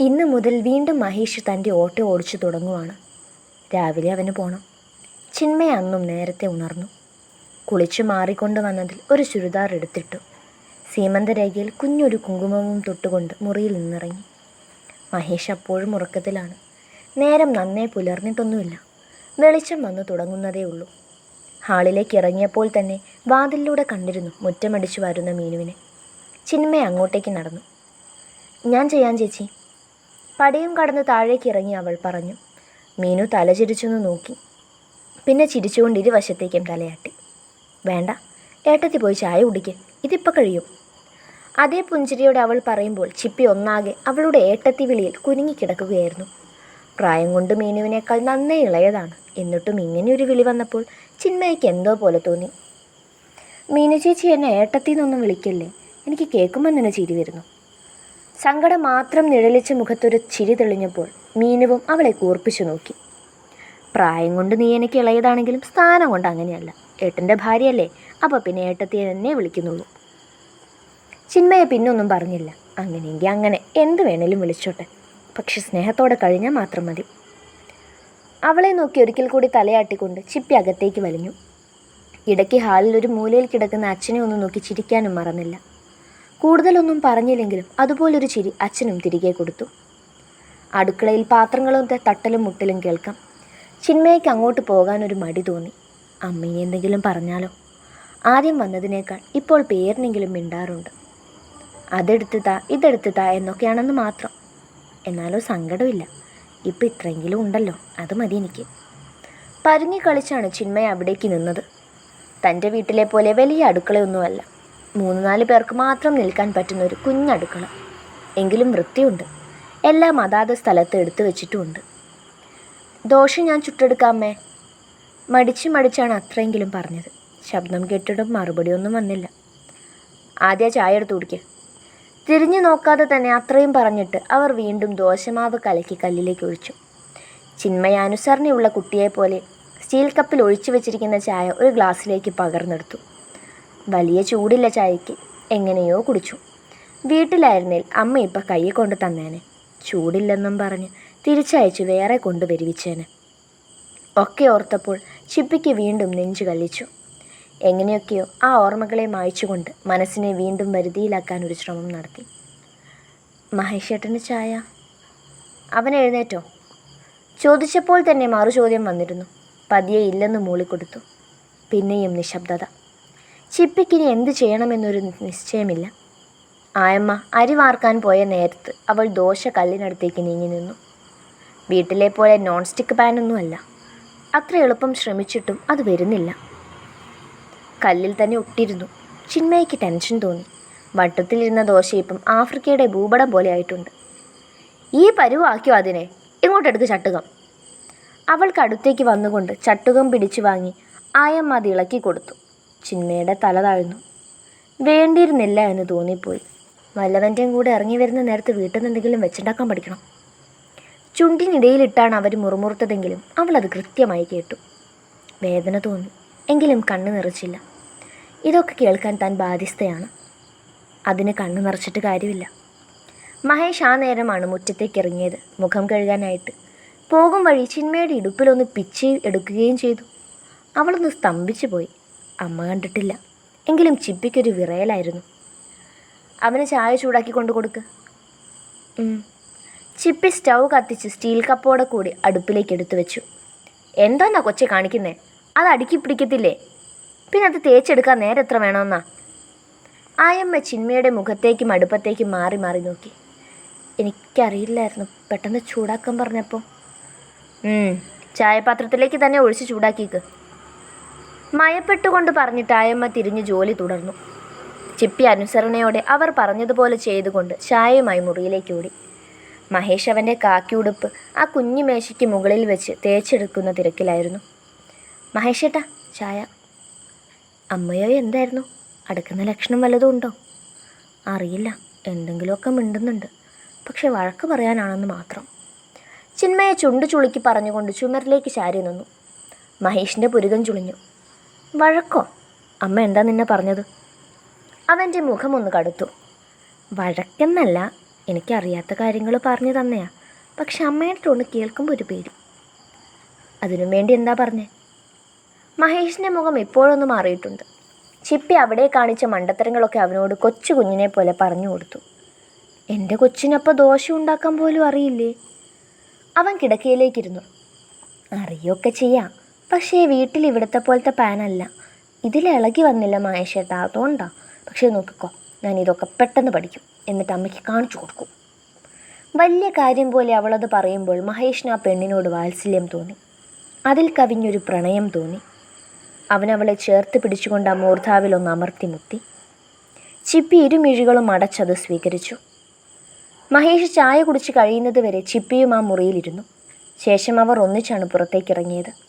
ഇന്ന് മുതൽ വീണ്ടും മഹേഷ് തന്റെ ഓട്ടോ ഓടിച്ചു തുടങ്ങുവാണ്. രാവിലെ അവന് പോണം. ചിന്മയ അന്നും നേരത്തെ ഉണർന്നു. കുളിച്ചു മാറിക്കൊണ്ട് വന്നതിൽ ഒരു ചുരിദാർ എടുത്തിട്ടു. സീമന്തരേഖയിൽ കുഞ്ഞൊരു കുങ്കുമവും തൊട്ടുകൊണ്ട് മുറിയിൽ നിന്നിറങ്ങി. മഹേഷ് അപ്പോഴും ഉറക്കത്തിലാണ്. നേരം നന്നേ പുലർന്നിട്ടൊന്നുമില്ല. വെളിച്ചം വന്നു തുടങ്ങുന്നതേ ഉള്ളൂ. ഹാളിലേക്ക് ഇറങ്ങിയപ്പോൾ തന്നെ വാതിലിലൂടെ കണ്ടിരുന്നു മുറ്റമടിച്ചു വരുന്ന മീനുവിനെ. ചിന്മയ അങ്ങോട്ടേക്ക് നടന്നു. ഞാൻ ചെയ്യാൻ ചേച്ചി. പടിയും കടന്ന് താഴേക്ക് ഇറങ്ങി അവൾ പറഞ്ഞു മീനു തലചിരിച്ചൊന്ന് നോക്കി. പിന്നെ ചിരിച്ചുകൊണ്ട് ഇരുവശത്തേക്കും തലയാട്ടി. വേണ്ട ഏട്ടത്തി പോയി ചായ കുടിക്ക്. ഇതിപ്പോൾ കഴിയും. അതേ പുഞ്ചിരിയോടെ അവൾ പറയുമ്പോൾ ചിപ്പി ഒന്നാകെ അവളുടെ ഏട്ടത്തി വിളിയിൽ കുരുങ്ങിക്കിടക്കുകയായിരുന്നു പ്രായം കൊണ്ട് മീനുവിനേക്കാൾ നന്നേ ഇളയതാണ്. എന്നിട്ടും ഇങ്ങനെയൊരു വിളി വന്നപ്പോൾ ചിന്മയ്ക്ക് എന്തോ പോലെ തോന്നി. മീനു ചേച്ചി എന്നെ ഏട്ടത്തിന്നൊന്നും വിളിക്കല്ലേ? എനിക്ക് കേൾക്കുമ്പോൾ തന്നെ ചിരി വരുന്നു. സങ്കടം മാത്രം നിഴലിച്ച മുഖത്തൊരു ചിരി തെളിഞ്ഞപ്പോൾ മീനുവും അവളെ കൂർപ്പിച്ചു നോക്കി. പ്രായം കൊണ്ട് നീ എനിക്ക് ഇളയതാണെങ്കിലും സ്ഥാനം കൊണ്ട് അങ്ങനെയല്ല. ഏട്ടന്റെ ഭാര്യയല്ലേ അപ്പോൾ പിന്നെ ഏട്ടത്തിയെ തന്നെ വിളിക്കുന്നുള്ളൂ. ചിന്മയെ പിന്നൊന്നും പറഞ്ഞില്ല. അങ്ങനെയെങ്കിൽ അങ്ങനെ എന്ത് വേണേലും വിളിച്ചോട്ടെ. പക്ഷെ സ്നേഹത്തോടെ കഴിഞ്ഞാൽ മാത്രം മതി. അവളെ നോക്കി ഒരിക്കൽ കൂടി തലയാട്ടിക്കൊണ്ട് ചിപ്പി അകത്തേക്ക് വലിഞ്ഞു. ഇടയ്ക്ക് ഹാളിൽ ഒരു മൂലയിൽ കിടക്കുന്ന അച്ഛനെ ഒന്ന് നോക്കി ചിരിക്കാനും മറന്നില്ല. കൂടുതലൊന്നും പറഞ്ഞില്ലെങ്കിലും അതുപോലൊരു ചിരി അച്ഛനും തിരികെ കൊടുത്തു. അടുക്കളയിൽ പാത്രങ്ങളും തട്ടലും മുട്ടലും കേൾക്കാം. ചിന്മയ്ക്ക് അങ്ങോട്ട് പോകാൻ ഒരു മടി തോന്നി. അമ്മയെ എന്തെങ്കിലും പറഞ്ഞാലോ? ആദ്യം വന്നതിനേക്കാൾ ഇപ്പോൾ പേരിനെങ്കിലും മിണ്ടാറുണ്ട്. അതെടുത്ത് താ ഇതെടുത്ത് താ എന്നൊക്കെയാണെന്ന് മാത്രം. എന്നാലോ സങ്കടമില്ല. ഇപ്പം ഇത്രയെങ്കിലും ഉണ്ടല്ലോ അത് മതി എനിക്ക്. പരുങ്ങി കളിച്ചാണ് ചിന്മയ അവിടേക്ക് നിന്നത്. തന്റെ വീട്ടിലെ പോലെ വലിയ അടുക്കളയൊന്നുമല്ല. മൂന്ന് നാല് പേർക്ക് മാത്രം നിൽക്കാൻ പറ്റുന്ന ഒരു കുഞ്ഞടുക്കള. എങ്കിലും വൃത്തിയുണ്ട്. എല്ലാം അതാത് സ്ഥലത്ത് എടുത്തു വെച്ചിട്ടുമുണ്ട്. ദോശ ഞാൻ ചുട്ടെടുക്കാമേ മടിച്ച് മടിച്ചാണ് അത്രയെങ്കിലും പറഞ്ഞത്. ശബ്ദം കേട്ടിട്ടും മറുപടിയൊന്നും വന്നില്ല. ആദ്യ ചായ എടുത്ത് കുടിക്കുക തിരിഞ്ഞു നോക്കാതെ തന്നെ അത്രയും പറഞ്ഞിട്ട് അവർ വീണ്ടും ദോശമാവ് കലക്കി കല്ലിലേക്ക് ഒഴിച്ചു. ചിന്മയാനുസരണയുള്ള കുട്ടിയെപ്പോലെ സ്റ്റീൽ കപ്പിൽ ഒഴിച്ചു വെച്ചിരിക്കുന്ന ചായ ഒരു ഗ്ലാസ്സിലേക്ക് പകർന്നെടുത്തു. വലിയ ചൂടില്ല ചായയ്ക്ക് എങ്ങനെയോ കുടിച്ചു. വീട്ടിലായിരുന്നേൽ അമ്മ ഇപ്പം കൈ കൊണ്ട് തന്നേനെ. ചൂടില്ലെന്നും പറഞ്ഞ് തിരിച്ചയച്ച് വേറെ കൊണ്ടുവരുവിച്ചേനെ ഒക്കെ ഓർത്തപ്പോൾ ചിപ്പിക്ക് വീണ്ടും നെഞ്ചു കല്ലിച്ചു. എങ്ങനെയൊക്കെയോ ആ ഓർമ്മകളെ മായ്ച്ചുകൊണ്ട് മനസ്സിനെ വീണ്ടും വരുതിയിലാക്കാൻ ഒരു ശ്രമം നടത്തി. മഹേഷേട്ടന് ചായ? അവൻ എഴുന്നേറ്റോ? ചോദിച്ചപ്പോൾ തന്നെ മറു ചോദ്യം വന്നിരുന്നു. പതിയെ ഇല്ലെന്ന് മൂളിക്കൊടുത്തു. പിന്നെയും നിശബ്ദത. ചിപ്പിക്കിനി എന്തു ചെയ്യണമെന്നൊരു നിശ്ചയമില്ല. ആയമ്മ അരി വാർക്കാൻ പോയ നേരത്ത് അവൾ ദോശ കല്ലിനടുത്തേക്ക് നീങ്ങി നിന്നു. വീട്ടിലെ പോലെ നോൺ സ്റ്റിക്ക് പാനൊന്നുമല്ല. അത്ര എളുപ്പം ശ്രമിച്ചിട്ടും അത് വരുന്നില്ല. കല്ലിൽ തന്നെ ഒട്ടിരുന്നു. ചിന്മയ്ക്ക് ടെൻഷൻ തോന്നി. വട്ടത്തിലിരുന്ന ദോശ ഇപ്പം ആഫ്രിക്കയുടെ ഭൂപടം പോലെ ആയിട്ടുണ്ട്. ഈ പരുവാക്കിയോ അതിനെ? ഇങ്ങോട്ടെടുക്ക് ചട്ടുകം. അവൾക്ക് അടുത്തേക്ക് വന്നുകൊണ്ട് ചട്ടുകം പിടിച്ചു വാങ്ങി ആയമ്മ അത് ഇളക്കി കൊടുത്തു. ചിന്മയുടെ തല താഴ്ന്നു. വേണ്ടിയിരുന്നില്ല എന്ന് തോന്നിപ്പോയി. വല്ലവന്റെയും കൂടെ ഇറങ്ങി വരുന്ന നേരത്ത് വീട്ടിൽ നിന്ന് എന്തെങ്കിലും വെച്ചുണ്ടാക്കാൻ പഠിക്കണം. ചുണ്ടിനിടയിലിട്ടാണ് അവർ മുറുമുറുത്തതെങ്കിലും അവൾ അത് കൃത്യമായി കേട്ടു. വേദന തോന്നി. എങ്കിലും കണ്ണു നിറച്ചില്ല. ഇതൊക്കെ കേൾക്കാൻ താൻ ബാധ്യസ്ഥയാണ്. അതിന് കണ്ണു നിറച്ചിട്ട് കാര്യമില്ല. മഹേഷ് ആ നേരമാണ് മുറ്റത്തേക്ക് ഇറങ്ങിയത്. മുഖം കഴുകാനായിട്ട്. പോകും വഴി ചിന്മയുടെ ഇടുപ്പിലൊന്ന് പിച്ച് എടുക്കുകയും ചെയ്തു. അവളൊന്ന് സ്തംഭിച്ചു പോയി അമ്മ കണ്ടിട്ടില്ല. എങ്കിലും ചിപ്പിക്കൊരു വിറയലായിരുന്നു. അവന് ചായ ചൂടാക്കി കൊണ്ടു കൊടുക്ക്. ചിപ്പി സ്റ്റൗ കത്തിച്ച് സ്റ്റീൽ കപ്പോടെ കൂടി അടുപ്പിലേക്ക് എടുത്തു വെച്ചു. എന്താന്നാ കൊച്ചെ കാണിക്കുന്നേ? അത് അടുക്കി പിടിക്കത്തില്ലേ? പിന്നെ അത് തേച്ചെടുക്കാൻ നേരെ എത്ര വേണമെന്നാ? ആയമ്മ ചിന്മയുടെ മുഖത്തേക്കും അടുപ്പത്തേക്കും മാറി മാറി നോക്കി. എനിക്കറിയില്ലായിരുന്നു പെട്ടെന്ന് ചൂടാക്കാൻ പറഞ്ഞപ്പോൾ ചായപാത്രത്തിലേക്ക് തന്നെ ഒഴിച്ച് ചൂടാക്കിക്ക് മയപ്പെട്ടുകൊണ്ട് പറഞ്ഞിട്ട് ആയമ്മ തിരിഞ്ഞ് ജോലി തുടർന്നു. ചിപ്പി അനുസരണയോടെ അവർ പറഞ്ഞതുപോലെ ചെയ്തുകൊണ്ട് ചായയുമായി മുറിയിലേക്ക് ഓടി. മഹേഷ് അവന്റെ കാക്കിയുടുപ്പ് ആ കുഞ്ഞു മേശയ്ക്ക് മുകളിൽ വെച്ച് തേച്ചെടുക്കുന്ന തിരക്കിലായിരുന്നു. മഹേഷേട്ടാ ചായ. അമ്മയോ എന്തായിരുന്നു? അടുക്കുന്ന ലക്ഷണം വല്ലതും ഉണ്ടോ? അറിയില്ല. എന്തെങ്കിലുമൊക്കെ മിണ്ടുന്നുണ്ട്. പക്ഷെ വഴക്ക് പറയാനാണെന്ന് മാത്രം. ചിന്മയെ ചുണ്ടു ചുളുക്കി പറഞ്ഞുകൊണ്ട് ചുമരിലേക്ക് ചാരി നിന്നു. മഹേഷിന്റെ പുരുകം ചുളിഞ്ഞു. വഴക്കോ? അമ്മ എന്താ നിന്നെ പറഞ്ഞത്? അവന്റെ മുഖമൊന്ന് കടുത്തു. വഴക്കെന്നല്ല എനിക്കറിയാത്ത കാര്യങ്ങൾ പറഞ്ഞു തന്നെയാ. പക്ഷെ അമ്മയുടെ ടോണ് കേൾക്കുമ്പോൾ ഒരു പേടി. അതിനു വേണ്ടി എന്താ പറഞ്ഞേ? മഹേഷിന്റെ മുഖം ഇപ്പോഴൊന്ന് മാറിയിട്ടുണ്ട്. ചിപ്പി അവിടെ കാണിച്ച മണ്ടത്തരങ്ങളൊക്കെ അവനോട് കൊച്ചു കുഞ്ഞിനെ പോലെ പറഞ്ഞു കൊടുത്തു. എന്റെ കൊച്ചിനപ്പോൾ ദോഷം ഉണ്ടാക്കാൻ പോലും അറിയില്ലേ? അവൻ കിടക്കയിലേക്കിരുന്നു. അറിയൊക്കെ ചെയ്യാം. പക്ഷേ വീട്ടിൽ ഇവിടുത്തെ പോലത്തെ പാനല്ല. ഇതിൽ ഇളകി വന്നില്ല മഹേഷേട്ടാ അതുകൊണ്ടാ. പക്ഷേ നോക്കിക്കോ ഞാൻ ഇതൊക്കെ പെട്ടെന്ന് പഠിക്കും എന്നിട്ട് അമ്മയ്ക്ക് കാണിച്ചു കൊടുക്കും. വലിയ കാര്യം പോലെ അവളത് പറയുമ്പോൾ മഹേഷിന് ആ പെണ്ണിനോട് വാത്സല്യം തോന്നി. അതിൽ കവിഞ്ഞൊരു പ്രണയം തോന്നി. അവനവളെ ചേർത്ത് പിടിച്ചുകൊണ്ട് ആ മൂർധാവിൽ ഒന്ന് അമർത്തി മുത്തി ചിപ്പി ഇരുമിഴികളും അടച്ചത് സ്വീകരിച്ചു. മഹേഷ് ചായ കുടിച്ച് കഴിയുന്നത് വരെ ചിപ്പിയും ആ മുറിയിലിരുന്നു. ശേഷം അവർ ഒന്നിച്ചാണ് പുറത്തേക്ക് ഇറങ്ങിയത്.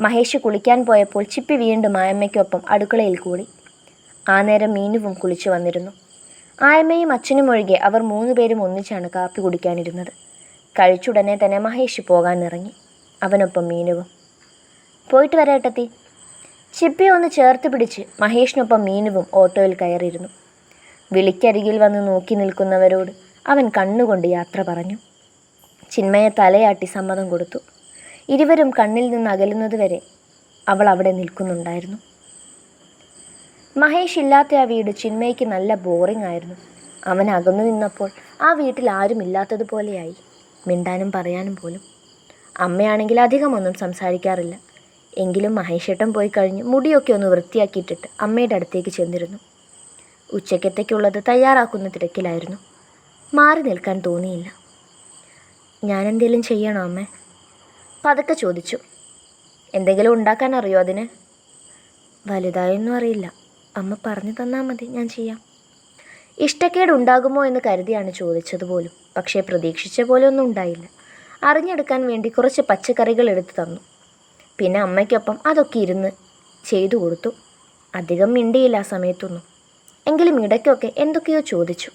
മഹേഷ് കുളിക്കാൻ പോയപ്പോൾ ചിപ്പി വീണ്ടും ആയമ്മയ്ക്കൊപ്പം അടുക്കളയിൽ കൂടി. ആ നേരം മീനുവും കുളിച്ചു വന്നിരുന്നു. ആയമ്മയും അച്ഛനും ഒഴികെ അവർ മൂന്നുപേരും ഒന്നിച്ചാണ് കാപ്പി കുടിക്കാനിരുന്നത്. കഴിച്ചുടനെ തന്നെ മഹേഷ് പോകാൻ ഇറങ്ങി. അവനൊപ്പം മീനുവും. പോയിട്ട് വരേട്ടത്തി ചിപ്പി ഒന്ന് ചേർത്ത് പിടിച്ച് മഹേഷിനൊപ്പം മീനുവും ഓട്ടോയിൽ കയറിയിരുന്നു. വിളിക്കരികിൽ വന്ന് നോക്കി നിൽക്കുന്നവരോട് അവൻ കണ്ണുകൊണ്ട് യാത്ര പറഞ്ഞു. ചിന്മയെ തലയാട്ടി സമ്മതം കൊടുത്തു. ഇരുവരും കണ്ണിൽ നിന്ന് അകലുന്നതുവരെ അവൾ അവിടെ നിൽക്കുന്നുണ്ടായിരുന്നു. മഹേഷ് ഇല്ലാത്ത ആ വീട് ചിന്മയ്ക്ക് നല്ല ബോറിംഗ് ആയിരുന്നു. അവൻ അകന്നു നിന്നപ്പോൾ ആ വീട്ടിൽ ആരും ഇല്ലാത്തതുപോലെയായി മിണ്ടാനും പറയാനും പോലും. അമ്മയാണെങ്കിൽ അധികമൊന്നും സംസാരിക്കാറില്ല. എങ്കിലും മഹേഷേട്ടൻ പോയി കഴിഞ്ഞ് മുടിയൊക്കെ ഒന്ന് വൃത്തിയാക്കിയിട്ടിട്ട് അമ്മയുടെ അടുത്തേക്ക് ചെന്നിരുന്നു. ഉച്ചക്കത്തേക്കുള്ളത് തയ്യാറാക്കുന്ന തിരക്കിലായിരുന്നു. മാറി നിൽക്കാൻ തോന്നിയില്ല. ഞാനെന്തേലും ചെയ്യണോ അമ്മേ? പതുക്കെ ചോദിച്ചു. എന്തെങ്കിലും ഉണ്ടാക്കാൻ അറിയോ അതിന്? വലുതായൊന്നും അറിയില്ല. അമ്മ പറഞ്ഞു തന്നാൽ മതി ഞാൻ ചെയ്യാം. ഇഷ്ടക്കേട് ഉണ്ടാകുമോ എന്ന് കരുതിയാണ് ചോദിച്ചത് പോലും. പക്ഷേ പ്രതീക്ഷിച്ച പോലെ ഒന്നും ഉണ്ടായില്ല. അറിഞ്ഞെടുക്കാൻ വേണ്ടി കുറച്ച് പച്ചക്കറികൾ എടുത്തു തന്നു. പിന്നെ അമ്മയ്ക്കൊപ്പം അതൊക്കെ ഇരുന്ന് ചെയ്തു കൊടുത്തു. അധികം മിണ്ടിയില്ല ആ സമയത്തൊന്നും. എങ്കിലും ഇടയ്ക്കൊക്കെ എന്തൊക്കെയോ ചോദിച്ചു.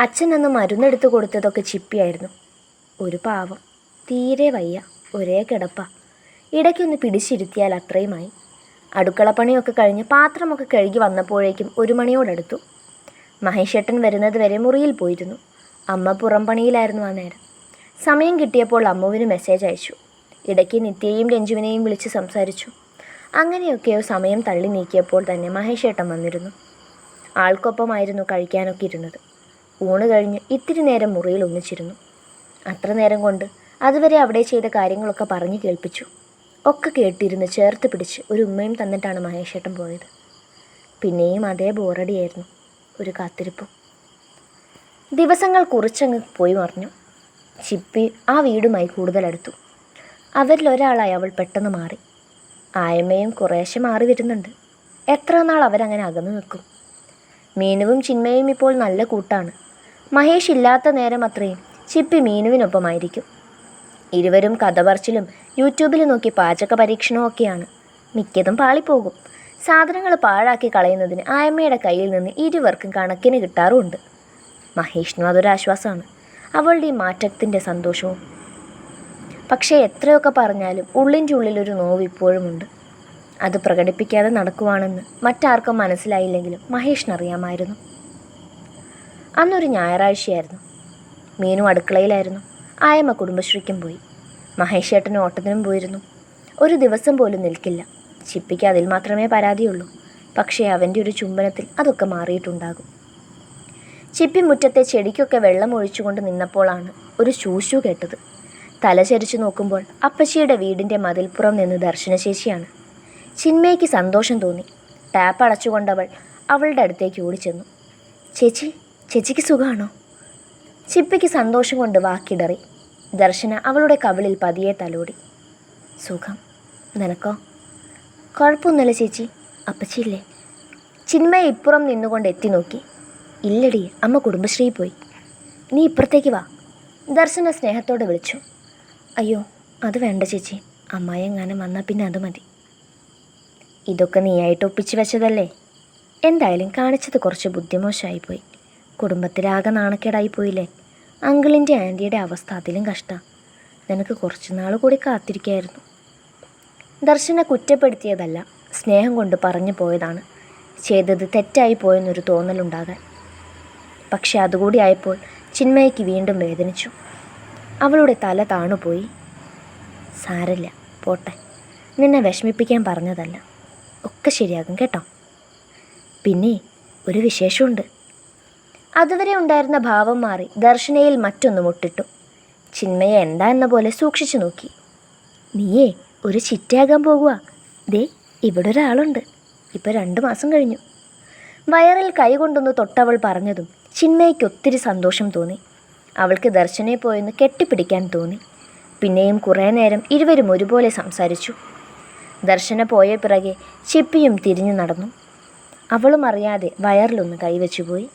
അച്ഛൻ അന്ന് മരുന്നെടുത്ത് കൊടുത്തതൊക്കെ ചിപ്പിയായിരുന്നു. ഒരു പാവം. തീരെ വയ്യ. ഒരേ കിടപ്പ. ഇടയ്ക്കൊന്ന് പിടിച്ചിരുത്തിയാൽ അത്രയുമായി. അടുക്കളപ്പണിയൊക്കെ കഴിഞ്ഞ് പാത്രമൊക്കെ കഴുകി വന്നപ്പോഴേക്കും ഒരു മണിയോടടുത്തു. മഹേഷേട്ടൻ വരുന്നത് വരെ മുറിയിൽ പോയിരുന്നു. അമ്മ പുറം പണിയിലായിരുന്നു ആ നേരം. സമയം കിട്ടിയപ്പോൾ അമ്മുവിന് മെസ്സേജ് അയച്ചു. ഇടയ്ക്ക് നിത്യയും രഞ്ജുവിനെയും വിളിച്ച് സംസാരിച്ചു. അങ്ങനെയൊക്കെയോ സമയം തള്ളി നീക്കിയപ്പോൾ തന്നെ മഹേഷേട്ടൻ വന്നിരുന്നു. ആൾക്കൊപ്പമായിരുന്നു കഴിക്കാനൊക്കെ ഇരുന്നത്. ഊണ് കഴിഞ്ഞ് ഇത്തിരി നേരം മുറിയിൽ ഒന്നിച്ചിരുന്നു. അത്ര നേരം കൊണ്ട് അതുവരെ അവിടെ ചെയ്ത കാര്യങ്ങളൊക്കെ പറഞ്ഞു കേൾപ്പിച്ചു. ഒക്കെ കേട്ടിരുന്ന് ചേർത്ത് പിടിച്ച് ഒരു ഉമ്മയും തന്നിട്ടാണ് മഹേഷേട്ടൻ പോയത്. പിന്നെയും അതേ ബോറടിയായിരുന്നു ഒരു കാത്തിരിപ്പും. ദിവസങ്ങൾ കുറച്ചങ്ങ് പോയി മറിഞ്ഞു. ചിപ്പി ആ വീടുമായി കൂടുതലടുത്തു. അവരിൽ ഒരാളായി അവൾ പെട്ടെന്ന് മാറി. ആയമ്മയും കുറേശ്ശെ മാറി വരുന്നുണ്ട്. എത്ര നാൾ അവരങ്ങനെ അകന്നു നിൽക്കും? മീനുവും ചിന്മയും ഇപ്പോൾ നല്ല കൂട്ടാണ്. മഹേഷ് ഇല്ലാത്ത നേരം അത്രയും ചിപ്പി മീനുവിനൊപ്പമായിരിക്കും. ഇരുവരും കഥ പറച്ചിലും യൂട്യൂബിൽ നോക്കി പാചക പരീക്ഷണവും ഒക്കെയാണ്. മിക്കതും പാളിപ്പോകും. സാധനങ്ങൾ പാഴാക്കി കളയുന്നതിന് ആയമ്മയുടെ കയ്യിൽ നിന്ന് ഇരുവർക്കും കണക്കിന് കിട്ടാറുമുണ്ട്. മഹേഷിനും അതൊരാശ്വാസമാണ് അവളുടെ ഈ മാറ്റത്തിന്റെ സന്തോഷവും. പക്ഷേ എത്രയൊക്കെ പറഞ്ഞാലും ഉള്ളിന്റെ ഉള്ളിലൊരു നോവ് ഇപ്പോഴുമുണ്ട് അത് പ്രകടിപ്പിക്കാതെ നടക്കുവാണെന്ന് മറ്റാർക്കും മനസ്സിലായില്ലെങ്കിലും മഹേഷിനറിയാമായിരുന്നു അന്നൊരു ഞായറാഴ്ചയായിരുന്നു. മീനു അടുക്കളയിലായിരുന്നു. ആയമ്മ കുടുംബശ്രീക്കും പോയി. മഹേഷ് ഏട്ടന് ഓട്ടത്തിനും പോയിരുന്നു. ഒരു ദിവസം പോലും നിൽക്കില്ല. ചിപ്പിക്ക് അതിൽ മാത്രമേ പരാതിയുള്ളൂ. പക്ഷേ അവന്റെ ഒരു ചുംബനത്തിൽ അതൊക്കെ മാറിയിട്ടുണ്ടാകും. ചിപ്പി മുറ്റത്തെ ചെടിക്കൊക്കെ വെള്ളം ഒഴിച്ചുകൊണ്ട് നിന്നപ്പോഴാണ് ഒരു ശൂശു കേട്ടത്. തലചരിച്ചു നോക്കുമ്പോൾ അപ്പച്ചിയുടെ വീടിന്റെ മതിൽപ്പുറം നിന്ന് ദർശനശേഷിയാണ്. ചിന്മയ്ക്ക് സന്തോഷം തോന്നി. ടാപ്പ് അടച്ചുകൊണ്ടവൾ അവളുടെ അടുത്തേക്ക് ഓടിച്ചെന്നു. ചേച്ചി ചേച്ചിക്ക് സുഖമാണോ ചിപ്പിക്ക് സന്തോഷം കൊണ്ട് വാക്കിടറി ദർശന അവളുടെ കവിളിൽ പതിയെ തലോടി. സുഖം. നിനക്കോ? കുഴപ്പമൊന്നുമില്ല ചേച്ചി. അപ്പച്ചില്ലേ ചിന്മയെ ഇപ്പുറം നിന്നുകൊണ്ട് എത്തി നോക്കി. ഇല്ലടി അമ്മ കുടുംബശ്രീ പോയി. നീ ഇപ്പുറത്തേക്ക് വാ. ദർശന സ്നേഹത്തോടെ വിളിച്ചു. അയ്യോ അത് വേണ്ട ചേച്ചി. അമ്മായി എങ്ങാനും വന്നാൽ പിന്നെ അത് മതി. ഇതൊക്കെ നീയായിട്ട് ഒപ്പിച്ച് വെച്ചതല്ലേ? എന്തായാലും കാണിച്ചത് കുറച്ച് ബുദ്ധിമോശമായിപ്പോയി കുടുംബത്തിലാകെ നാണക്കേടായി പോയില്ലേ? അങ്കിളിന്റെ ആന്റിയുടെ അവസ്ഥ അതിലും കഷ്ടം. നിനക്ക് കുറച്ച് നാൾ കൂടി കാത്തിരിക്കായിരുന്നു. ദർശന കുറ്റപ്പെടുത്തിയതല്ല സ്നേഹം കൊണ്ട് പറഞ്ഞു പോയതാണ്. ചെയ്തത് തെറ്റായി പോയെന്നൊരു തോന്നലുണ്ടാകാൻ. പക്ഷെ അതുകൂടി ആയപ്പോൾ ചിന്മയ്ക്ക് വീണ്ടും വേദനിച്ചു. അവളുടെ തല താണുപോയി. സാരല്ല പോട്ടെ. നിന്നെ വിഷമിപ്പിക്കാൻ പറഞ്ഞതല്ല. ഒക്കെ ശരിയാകും കേട്ടോ. പിന്നെ ഒരു വിശേഷമുണ്ട്. അതുവരെ ഉണ്ടായിരുന്ന ഭാവം മാറി ദർശനയിൽ മറ്റൊന്ന് മുട്ടിട്ടു ചിന്മയെ എന്താ എന്ന പോലെ സൂക്ഷിച്ചു നോക്കി. നീയേ ഒരു ചിറ്റയാകാൻ പോകുക ദേ ഇവിടെ ഒരാളുണ്ട്. ഇപ്പം രണ്ട് മാസം കഴിഞ്ഞു. വയറിൽ കൈകൊണ്ടൊന്ന് തൊട്ടവൾ പറഞ്ഞതും ചിന്മയ്ക്ക് ഒത്തിരി സന്തോഷം തോന്നി. അവൾക്ക് ദർശനെ പോയെന്ന് കെട്ടിപ്പിടിക്കാൻ തോന്നി. പിന്നെയും കുറേ നേരം ഇരുവരും ഒരുപോലെ സംസാരിച്ചു. ദർശന പോയ പിറകെ ചിപ്പിയും തിരിഞ്ഞു നടന്നു. അവളും അറിയാതെ വയറിലൊന്ന് കൈവച്ചുപോയി.